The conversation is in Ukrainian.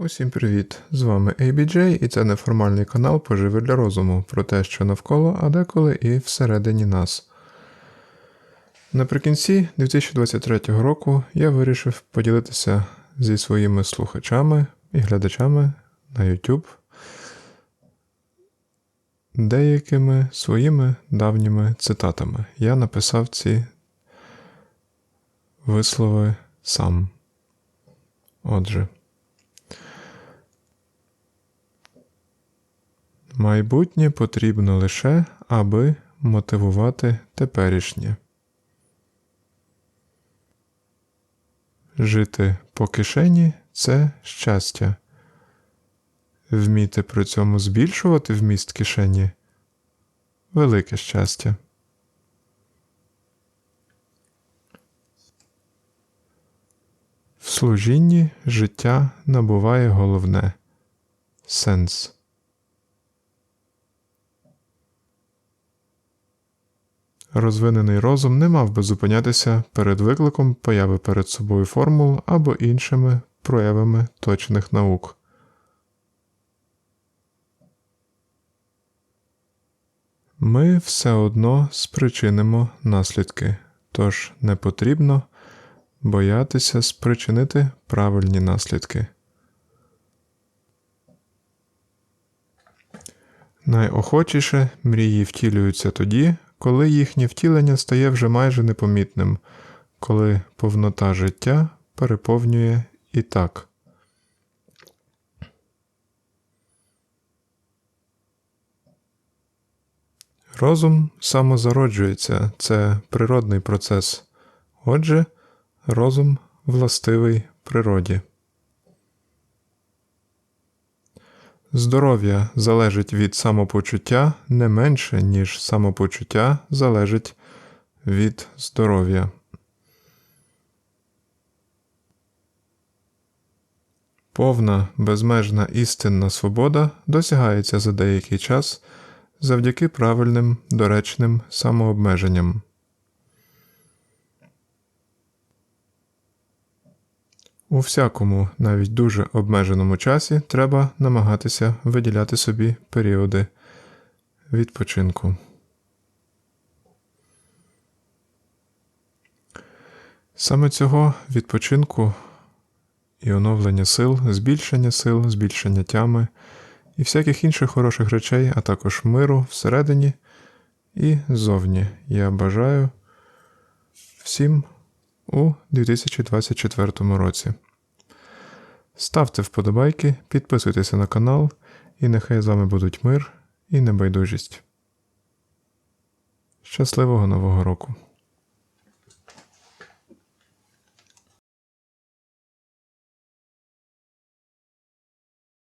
Усім привіт! З вами ABJ і це неформальний канал Поживи для розуму про те, що навколо, а деколи і всередині нас. Наприкінці 2023 року я вирішив поділитися зі своїми слухачами і глядачами на YouTube деякими своїми давніми цитатами. Я написав ці вислови сам. Отже. Майбутнє потрібно лише, аби мотивувати теперішнє. Жити по кишені це щастя. Вміти при цьому збільшувати вміст кишені велике щастя. В служінні життя набуває головне сенс. Розвинений розум не мав би зупинятися перед викликом появи перед собою формул або іншими проявами точних наук. Ми все одно спричинимо наслідки, тож не потрібно боятися спричинити правильні наслідки. Найохочіше мрії втілюються тоді, коли їхнє втілення стає вже майже непомітним, коли повнота життя переповнює і так. Розум самозароджується, це природний процес. Отже, розум властивий природі. Здоров'я залежить від самопочуття не менше, ніж самопочуття залежить від здоров'я. Повна безмежна істинна свобода досягається за деякий час завдяки правильним доречним самообмеженням. У всякому, навіть дуже обмеженому часі треба намагатися виділяти собі періоди відпочинку. Саме цього відпочинку і оновлення сил, збільшення сил, збільшення тями і всяких інших хороших речей, а також миру всередині і ззовні я бажаю всім у 2024 році. Ставте вподобайки, підписуйтеся на канал, і нехай з вами будуть мир і небайдужість. Щасливого Нового року!